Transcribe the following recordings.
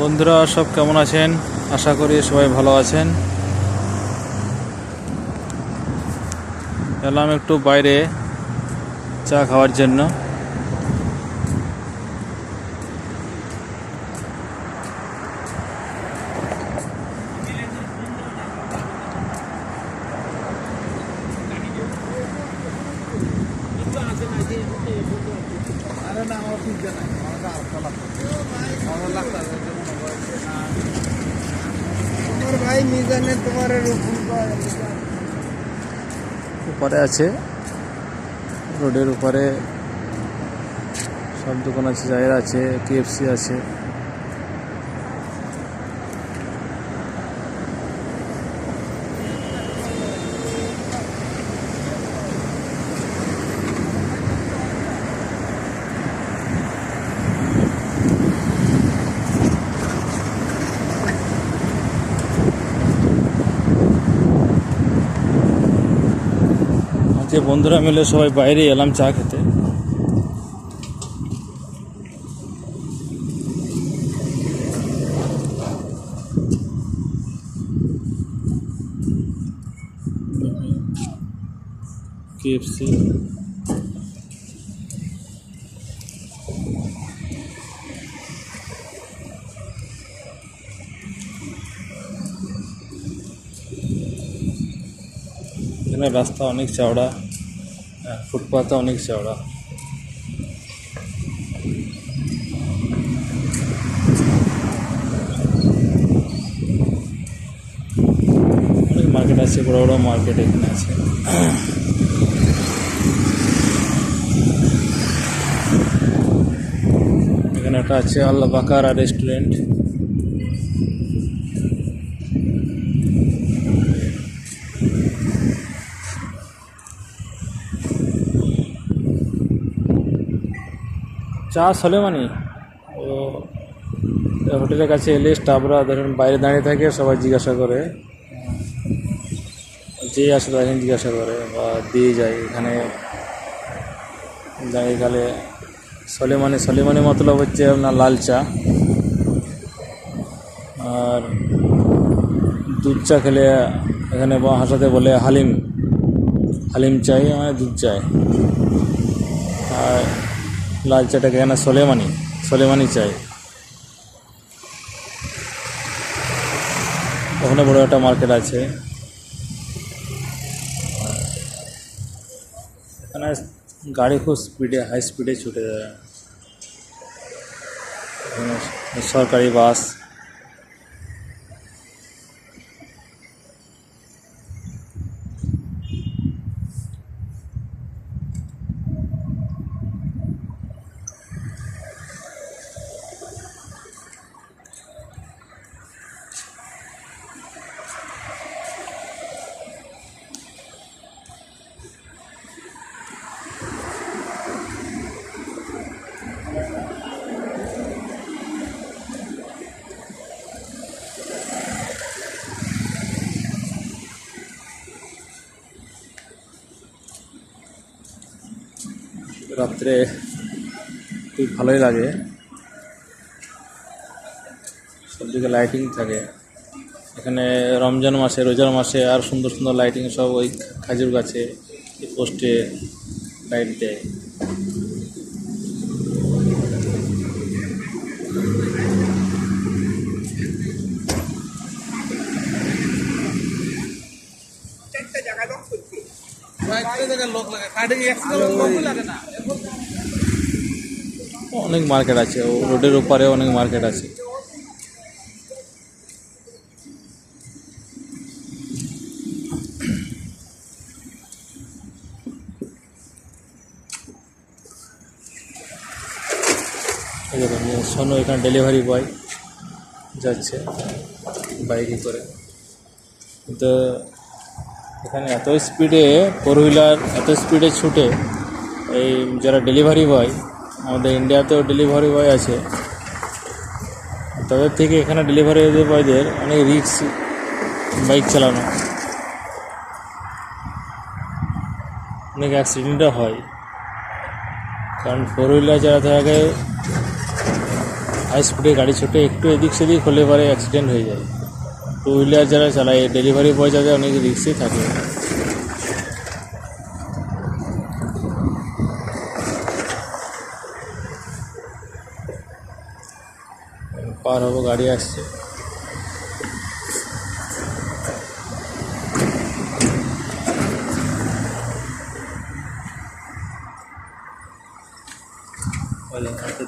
বন্ধুরা, সব কেমন আছেন? আশা করি সবাই ভালো আছেন। এলাম একটু বাইরে চা খাওয়ার জন্য। তোমার ভাই মিজানে তোমার উপরে আছে। রোডের উপরে সব দোকান আছে জায়গা আছে কেএফসি আছে। আজকে বন্ধুরা মিলে সবাই বাইরে এলাম চা খেতে। কেএফসি। এখানে রাস্তা অনেক চওড়া হ্যাঁ, ফুটপাথও অনেক চওড়া অনেক মার্কেট আছে বড় বড় মার্কেট এখানে আছে। এখানে একটা আছে আল্লাহ বাকারা রেস্টুরেন্ট। চা সলেমানি ও হোটেলের কাছে এলে স্টাফরা ধরেন বাইরে দাঁড়িয়ে থাকে, সবাই জিজ্ঞাসা করে। যেই আসে তাকে জিজ্ঞাসা করে বা দিয়ে যায়। এখানে দাঁড়িয়ে গেলে সলেমানি সলেমানি মতলব হচ্ছে আপনার লাল চা। আর দুধ চা খেলে এখানে হাসাতে বলে হালিম। হালিম চাই মানে দুধ চাই। আর লাল চাটাকে এখানে সোলেমানি সোলেমানি চাই। ওখানে বড় একটা মার্কেট আছে। এখানে গাড়ি খুব স্পিডে হাই স্পিডে ছুটে যায়। সরকারি বাস। রাত্রে খুব ভালোই লাগে। সবদিকে লাইটিং থাকে। এখানে রমজান মাসে, রোজার মাসে আর সুন্দর সুন্দর লাইটিং সব ওই খাজুর গাছে পোস্টে লাইট দেয়। অনেক মার্কেট আছে। রোডের ওপারে অনেক মার্কেট আছে। সোনু এখানে ডেলিভারি বয় যাচ্ছে বাইকে করে। কিন্তু এখানে এত স্পিডে ফোর হুইলার এত স্পিডে ছুটে এই যারা ডেলিভারি বয় আমাদের ইন্ডিয়াতেও ডেলিভারি বয় আছে। তাদের থেকে এখানে ডেলিভারি বয়দের অনেক রিক্স বাইক চালানো। অনেক অ্যাক্সিডেন্টও হয়। কারণ ফোর হুইলার যারা থাকে হাই স্পিডে গাড়ি ছোটে, একটু এদিক সেদিক হলে পরে অ্যাক্সিডেন্ট হয়ে যায়। টু হুইলার যারা চালায় ডেলিভারি বয় যারা অনেক রিক্সই থাকে। পার হব গাড়ি আসছে।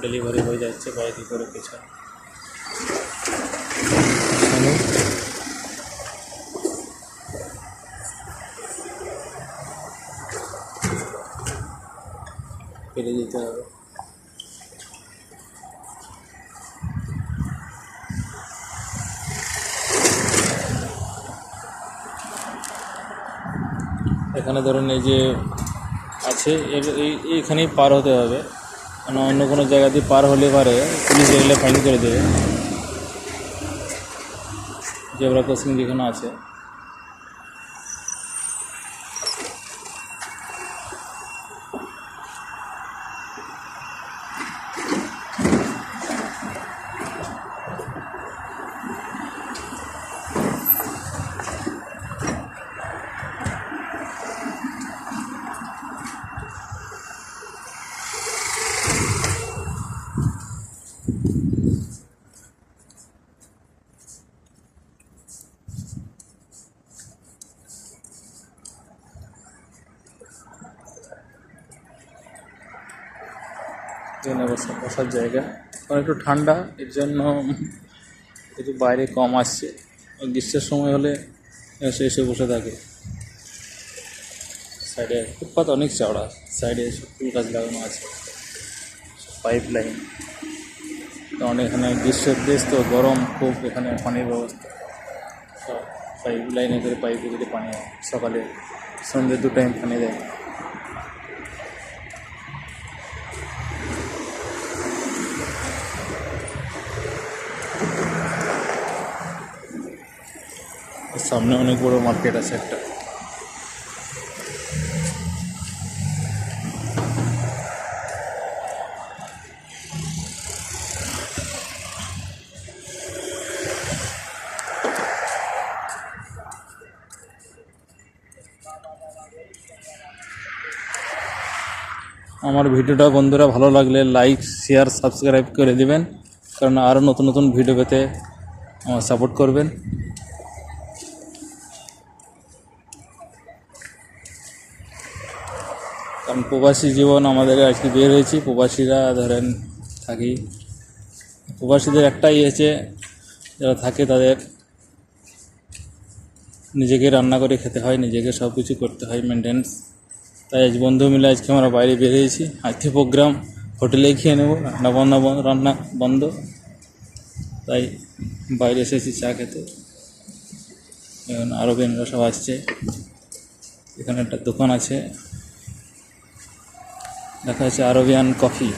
ডেলিভারি হয়ে যাচ্ছে বাইকে করে পেছনে। পেরে যেতে হবে। এখানে ধরুন এই যে আছে এইখানেই পার হতে হবে। মানে অন্য কোনো জায়গা দিয়ে পার হলে পারে, পুলিশ এগুলো ফাইন করে দেবে। জেবরা ক্রসিং যেখানে আছে। এখানে বসা- বসার জায়গা। কারণ একটু ঠান্ডা, এর জন্য একটু বাইরে কম আসছে। গ্রীষ্মের সময় হলে এসে এসে বসে থাকে। সাইডে ফুটপাত অনেক চওড়া, সাইডে সব ফুল গাছ লাগানো আছে। পাইপ লাইন কারণ এখানে গ্রীষ্মের দেশ তো, গরম, খুব এখানে পানির ব্যবস্থা। পাইপ লাইনে করে পাইপে করে পানি সকালে সন্ধ্যে দু টাইম পানি দেয়। সামনে অনেক বড় মার্কেট আছে একটা। আমার ভিডিওটা বন্ধুরা ভালো লাগলে লাইক শেয়ার সাবস্ক্রাইব করে দিবেন, কারণ আরও নতুন নতুন ভিডিও পেতে আমার সাপোর্ট করবেন। কারণ প্রবাসী জীবন আমাদের আজকে বের হয়েছি। প্রবাসীরা ধরেন থাকি। প্রবাসীদের একটাই হয়েছে যারা থাকে তাদের নিজেকে রান্না করে খেতে হয়, নিজেকে সব কিছু করতে হয় মেনটেন্স তাই আজ বন্ধু মিলে আজকে আমরা বাইরে বেরিয়েছি আজকে প্রোগ্রাম হোটেলে খেয়ে নেব। রান্না বন্ধ রান্না বন্ধ। তাই বাইরে এসেছি চা খেতে। এখন আরও বেনরা সব আসছে। এখানে একটা দোকান আছে। দেখা যাচ্ছে আরবিয়ান কফি।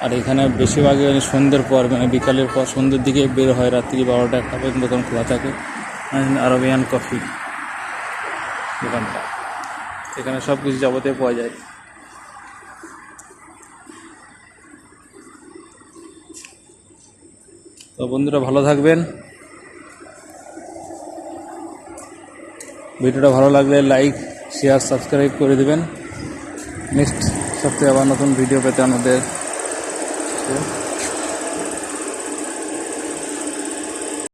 আর এখানে বেশিরভাগই মানে সন্ধ্যের পর মানে বিকালের পর, সন্ধ্যের দিকে বের হয় রাত্রি বারোটা একটা পর্যন্ত দোকান খোলা থাকে। আর আরবিয়ান কফি দোকানটা। এখানে সব কিছু যাবতীয় পাওয়া যায়। তো বন্ধুরা, ভালো থাকবেন। ভিডিওটা ভালো লাগলে লাইক শেয়ার সাবস্ক্রাইব করে দেবেন। নেক্সট সপ্তাহে আবার নতুন ভিডিও পেতে আমাদের